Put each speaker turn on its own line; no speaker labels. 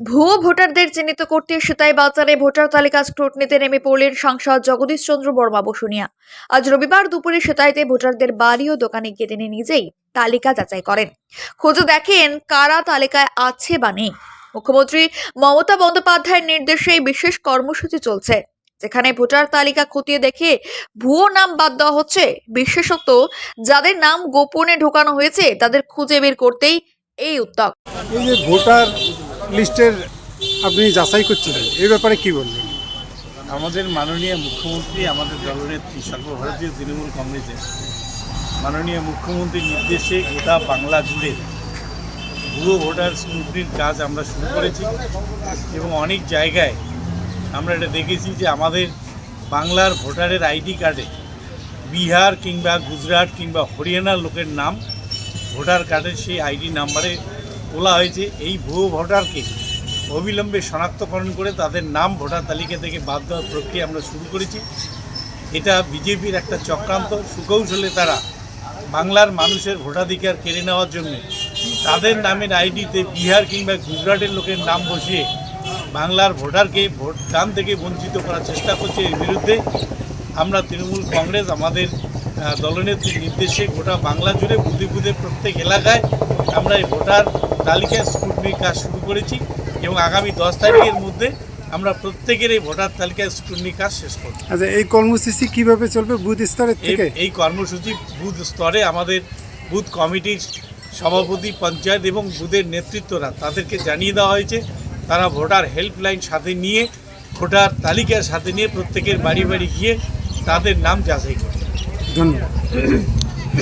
ভুয়ো ভোটারদের চিহ্নিত করতে সেতাই বাজারে ভোটার তালিকা স্ক্রুটনিতে নেমে পড়লেন সাংসদ জগদীশ চন্দ্র বর্মা বসুনিয়া আজ রবিবার দুপুরে সেতাইতে ভোটারদের বাড়ি ও দোকানে গিয়ে তিনি নিজেই তালিকা যাচাই করেন। খোঁজে দেখেন কারা তালিকায় আছে বা নেই। মুখ্যমন্ত্রী মমতা বন্দ্যোপাধ্যায়ের নির্দেশে বিশেষ কর্মসূচি চলছে, যেখানে ভোটার তালিকা খতিয়ে দেখে ভুয়ো নাম বাদ দেওয়া হচ্ছে। বিশেষত যাদের নাম গোপনে ঢোকানো হয়েছে, তাদের খুঁজে বের করতেই এই উদ্যোগ।
এই যে ভোটার লিস্টের আপনি যাচাই করছিলেন, এই ব্যাপারে কি বলবেন
আমাদের মাননীয় মুখ্যমন্ত্রী আমাদের দলনেত্রী সর্বভারতীয় তৃণমূল কংগ্রেসের মাননীয় মুখ্যমন্ত্রীর নির্দেশে গোটা বাংলা জুড়ে ভুয়ো ভোটার স্ক্রুটিনির কাজ আমরা শুরু করেছি এবং অনেক জায়গায় আমরা এটা দেখেছি যে আমাদের বাংলার ভোটারের আইডি কার্ডে বিহার কিংবা গুজরাট কিংবা হরিয়ানার লোকের নাম ভোটার কার্ডের সেই আইডি নাম্বারে তোলা হয়েছে এই ভুয়ো ভোটারকে অবিলম্বে শনাক্তকরণ করে তাদের নাম, ভোটার তালিকা থেকে বাদ দেওয়ার প্রক্রিয়া আমরা শুরু করেছি। এটা বিজেপির একটা চক্রান্ত। সুকৌশলে তারা বাংলার মানুষের ভোটাধিকার কেড়ে নেওয়ার জন্য তাদের নামের আইডিতে বিহার কিংবা গুজরাটের লোকের নাম বসিয়ে বাংলার ভোটারকে ভোট দান থেকে বঞ্চিত করার চেষ্টা করছে। এর বিরুদ্ধে আমরা তৃণমূল কংগ্রেস, আমাদের দলনেত্রীর নির্দেশে গোটা বাংলা জুড়ে বুধে বুধে প্রত্যেক এলাকায় আমরা এই ভোটার তালিকায় স্ক্রুটনির কাজ শুরু করেছি এবং আগামী দশ তারিখের মধ্যে আমরা প্রত্যেকের এই ভোটার তালিকায় স্ক্রুটনির কাজ শেষ করব।
আচ্ছা এই কর্মসূচি কীভাবে চলবে বুথ স্তরের
এই
থেকে?
এই কর্মসূচি বুথ স্তরে আমাদের বুথ কমিটির সভাপতি পঞ্চায়েত এবং বুথের নেতৃত্বরা তাদেরকে জানিয়ে দেওয়া হয়েছে। তারা ভোটার হেল্পলাইন সাথে নিয়ে ভোটার তালিকার সাথে নিয়ে প্রত্যেকের বাড়ি বাড়ি গিয়ে তাদের নাম যাচাই করবে।
ধন্যবাদ।